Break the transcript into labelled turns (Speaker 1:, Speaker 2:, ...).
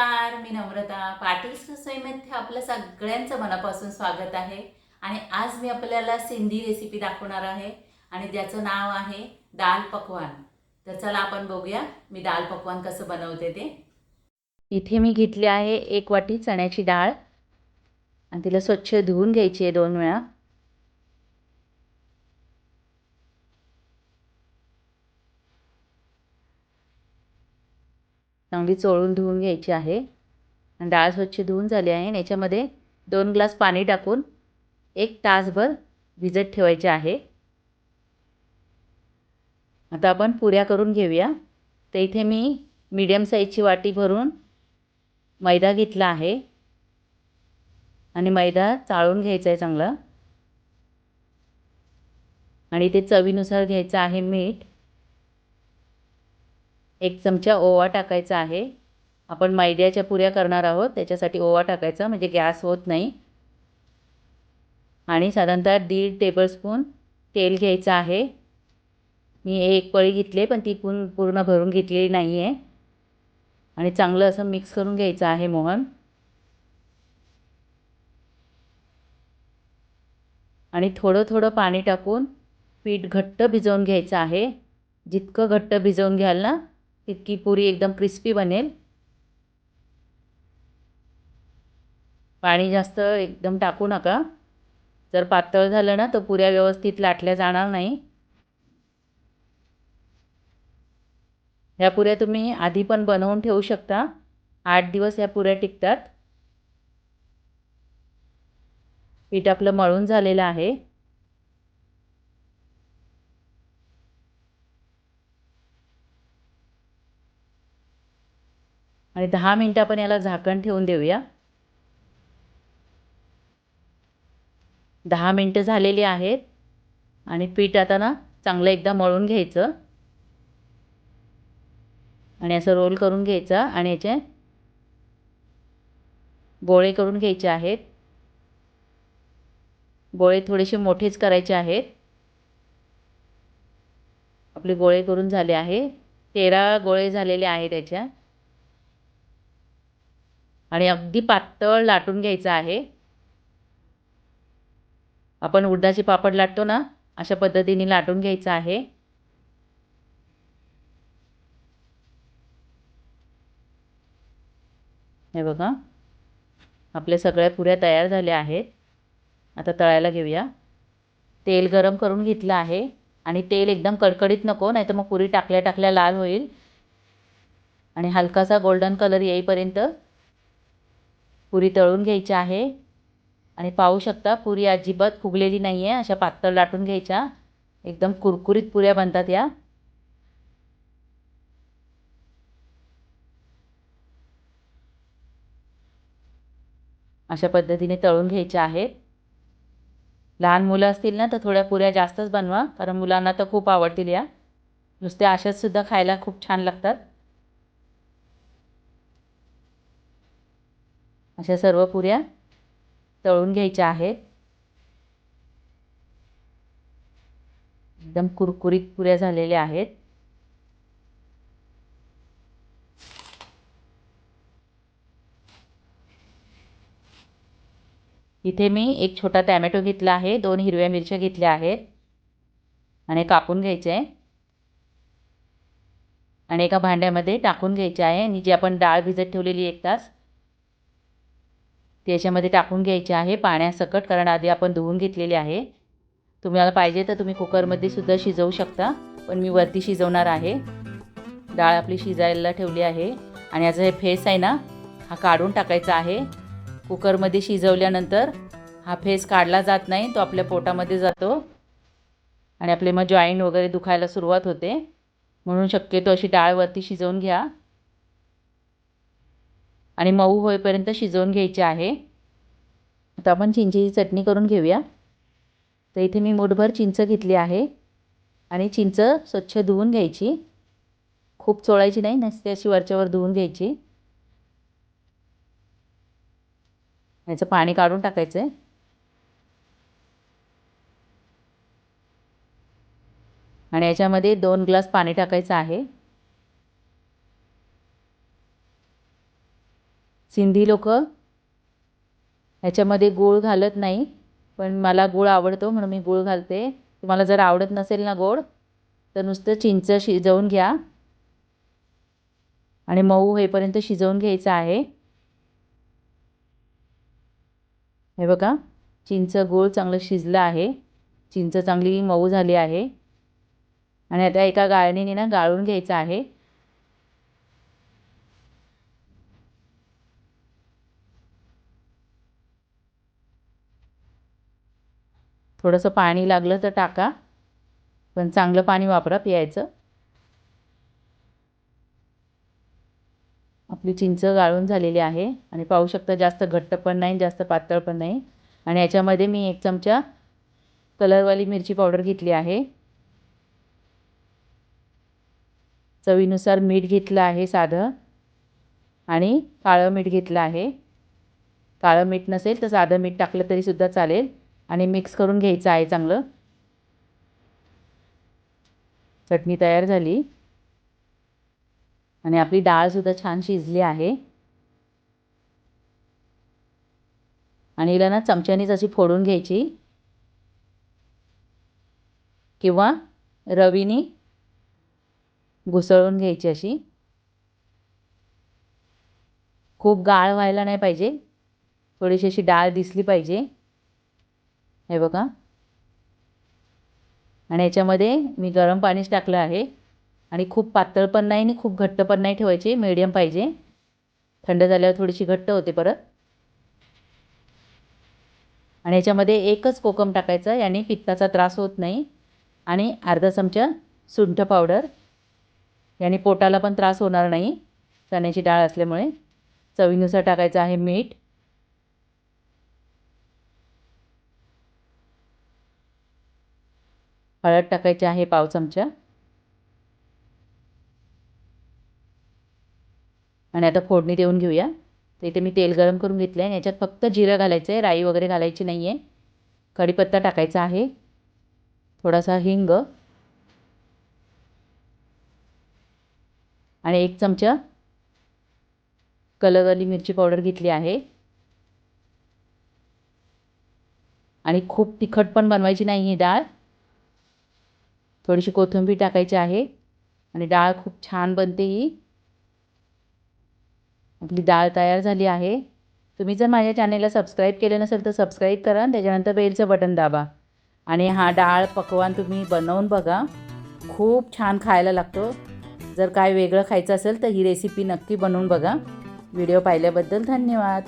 Speaker 1: नमस्कार मी नम्रता. पाटील रसोईमध्ये आपलं सगळ्यांचं मनापासून स्वागत आहे. आणि आज मी आपल्याला सिंधी रेसिपी दाखवणार आहे. आणि त्याचं नाव आहे दाल पकवान. तर चला आपण बघूया मी दाल पकवान कसं बनवते ते. इथे मी घेतली आहे एक वाटी चण्याची डाळ. आणि तिला स्वच्छ धुवून घ्यायची आहे दोन वेळा. चांगली चोळून धुवून घ्यायची आहे. आणि डाळ स्वच्छ धुवून झाली आहे आणि याच्यामध्ये दोन ग्लास पाणी टाकून एक तासभर भिजत ठेवायचे आहे. आता आपण पुऱ्या करून घेऊया. तर इथे मी मीडियम साईजची वाटी भरून मैदा घेतला आहे. आणि मैदा चाळून घ्यायचा आहे चांगला. आणि ते चवीनुसार घ्यायचं आहे मीठ. एक चमचा ओवा टाकायचा आहे. आपण मैद्याच्या पुऱ्या करणार आहोत. त्याच्यासाठी ओवा टाकायचा म्हणजे गॅस होत नाही. आणि साधारणतः दीड टेबलस्पून तेल घ्यायचं आहे. मी एक पळी घेतली पण ती पूर्ण पूर्ण भरून घेतलेली नाही आहे आणि चांगलं असं मिक्स करून घ्यायचं आहे मोहन. आणि थोडं थोडं पाणी टाकून पीठ घट्ट भिजवून घ्यायचं आहे. जितकं घट्ट भिजवून घ्याल ना तितकी पुरी एकदम क्रिस्पी बनेल. पाणी जास्त एकदम टाकू नका. जर पातळ झालं ना तर पुऱ्या व्यवस्थित लाटल्या जाणार नाही. ह्या पुऱ्या तुम्ही आधी पण बनवून ठेवू शकता. आठ दिवस ह्या पुऱ्या टिकतात. पीठ आपलं मळून झालेलं आहे. आणि दहा मिनटं आपण याला झाकण ठेवून देऊया. दहा मिनटं झालेली आहेत. आणि पीठ आता ना चांगलं एकदा मळून घ्यायचं. आणि असं रोल करून घ्यायचा आणि याचे गोळे करून घ्यायचे आहेत. गोळे थोडेसे मोठेच करायचे आहेत. आपले गोळे करून झाले आहे. तेरा गोळे झालेले आहेत त्याच्या आणि अगदी पातळ लाटून घ्यायचं आहे. आपण उडदाचे पापड लाटतो ना अशा पद्धतीने लाटून घ्यायचं आहे. हे बघा आपल्या सगळ्या पुऱ्या तयार झाल्या आहेत. आता तळायला घेऊया. तेल गरम करून घेतलं आहे आणि तेल एकदम कडकडीत नको नाही तर मग पुरी टाकल्या टाकल्या लाल होईल. आणि हलकासा गोल्डन कलर येईपर्यंत पुरी तळून घ्यायची आहे. आणि पाहू शकता पुरी अजिबात फुगलेली नाही आहे अशा पातळ लाटून घ्यायच्या. एकदम कुरकुरीत पुऱ्या बनतात या. अशा पद्धतीने तळून घ्यायच्या आहेत. लहान मुलं असतील ना तर थोड्या पुऱ्या जास्तच बनवा. कारण मुलांना तर खूप आवडतील या. नुसत्या अशाच सुद्धा खायला खूप छान लागतात. अशा सर्व पुऱ्या तळून घ्यायच्या आहेत. एकदम कुरकुरीत पुऱ्या झालेल्या आहेत. इथे मी एक छोटा टॅमॅटो घेतला आहे. दोन हिरव्या मिरच्या घेतल्या आहेत. आणि कापून घ्यायचे. आहे आणि एका भांड्यामध्ये टाकून घ्यायचे आहे. आणि जी आपण डाळ भिजत ठेवलेली एक तास ती याच्यामध्ये टाकून घ्यायची आहे. पाण्यासकट कारण आधी आपण धुवून घेतलेली आहे. तुम्हाला पाहिजे तर तुम्ही कुकरमध्ये सुद्धा शिजवू शकता पण मी वरती शिजवणार आहे. डाळ आपली शिजायला ठेवली आहे. आणि याचा हे फेस आहे ना हा काढून टाकायचा आहे. कुकरमध्ये शिजवल्यानंतर हा फेस काढला जात नाही तो आपल्या पोटामध्ये जातो. आणि आपले मग जॉईंट वगैरे दुखायला सुरुवात होते. म्हणून शक्यतो अशी डाळ वरती शिजवून घ्या. आणि मऊ होईपर्यंत शिजवून घ्यायची आहे. आता आपण चिंचेची चटणी करून घेऊया. तर इथे मी मूठभर चिंच घेतली आहे आणि चिंच स्वच्छ धुवून घ्यायची. खूप चोळायची नाही नसते अशी वरच्यावर धुवून घ्यायची. याचं पाणी काढून टाकायचं आहे आणि याच्यामध्ये दोन ग्लास पाणी टाकायचं आहे. सिंधी लोक ह्याच्यामध्ये गूळ घालत नाही पण मला गूळ आवडतो म्हणून मी गूळ घालते. तुम्हाला जर आवडत नसेल ना गोड तर नुसतं चिंच शिजवून घ्या. आणि मऊ होईपर्यंत शिजवून घ्यायचं आहे. हे बघा चिंच गूळ चांगलं शिजलं आहे. चिंच चांगली मऊ झाली आहे. आणि आता एका गाळणीने ना गाळून घ्यायचं आहे. थोडंसं पाणी लागलं तर टाका. पण चांगलं पाणी वापरा प्यायचं आपली चिंच गाळून झालेली आहे आणि पाहू शकता जास्त घट्ट पण नाही जास्त पातळ पण नाही. आणि याच्यामध्ये मी एक चमचा कलरवाली मिरची पावडर घेतली आहे. चवीनुसार मीठ घेतलं आहे साधं. आणि काळं मीठ घेतलं आहे. काळं मीठ नसेल तर साधं मीठ टाकलं तरीसुद्धा चालेल. आणि मिक्स करून घ्यायचं आहे चांगलं. चटणी तयार झाली. आणि आपली डाळसुद्धा छान शिजली आहे. आणि हिला ना चमच्यानीच अशी फोडून घ्यायची. किंवा रवीनी घुसळून घ्यायची अशी. खूप गाळ व्हायला नाही पाहिजे. थोडीशी अशी डाळ दिसली पाहिजे. हे बघा. आणि याच्यामध्ये मी गरम पाणीच टाकलं आहे. आणि खूप पातळ पण नाही आणि खूप घट्ट पण नाही ठेवायची मीडियम पाहिजे. थंड झाल्यावर थोडीशी घट्ट होते परत. आणि याच्यामध्ये एकच कोकम टाकायचं याने पित्ताचा त्रास होत नाही. आणि अर्धा चमचा सुंठ पावडर याने पोटाला पण त्रास होणार नाही. चण्याची डाळ असल्यामुळे चवीनुसार टाकायचं आहे मीठ. हळद टाकायची आहे पाव चमचा. आणि आता फोडणी देऊन घेऊया. तर इथे मी तेल गरम करून घेतलं आहे याच्यात फक्त जिरं घालायचं आहे राई वगैरे घालायची नाही आहे कढीपत्ता टाकायचा आहे. थोडासा हिंग. आणि एक चमचा कलरवाली मिरची पावडर घेतली आहे. आणि खूप तिखट पण बनवायची नाही ही डाळ. थोडीशी कोथिंबीर टाकायची आहे आणि डाळ खूप छान बनते ही. आपली डाळ तयार झाली आहे. तुम्ही जर माझ्या चॅनेलला सबस्क्राईब केलं नसेल तर सबस्क्राईब करा त्याच्यानंतर बेलचं बटन दाबा. आणि हा डाळ पकवान तुम्ही बनवून बघा. खूप छान खायला लागतो. जर काय वेगळं खायचं असेल तर ही रेसिपी नक्की बनवून बघा. व्हिडिओ पाहिल्याबद्दल धन्यवाद.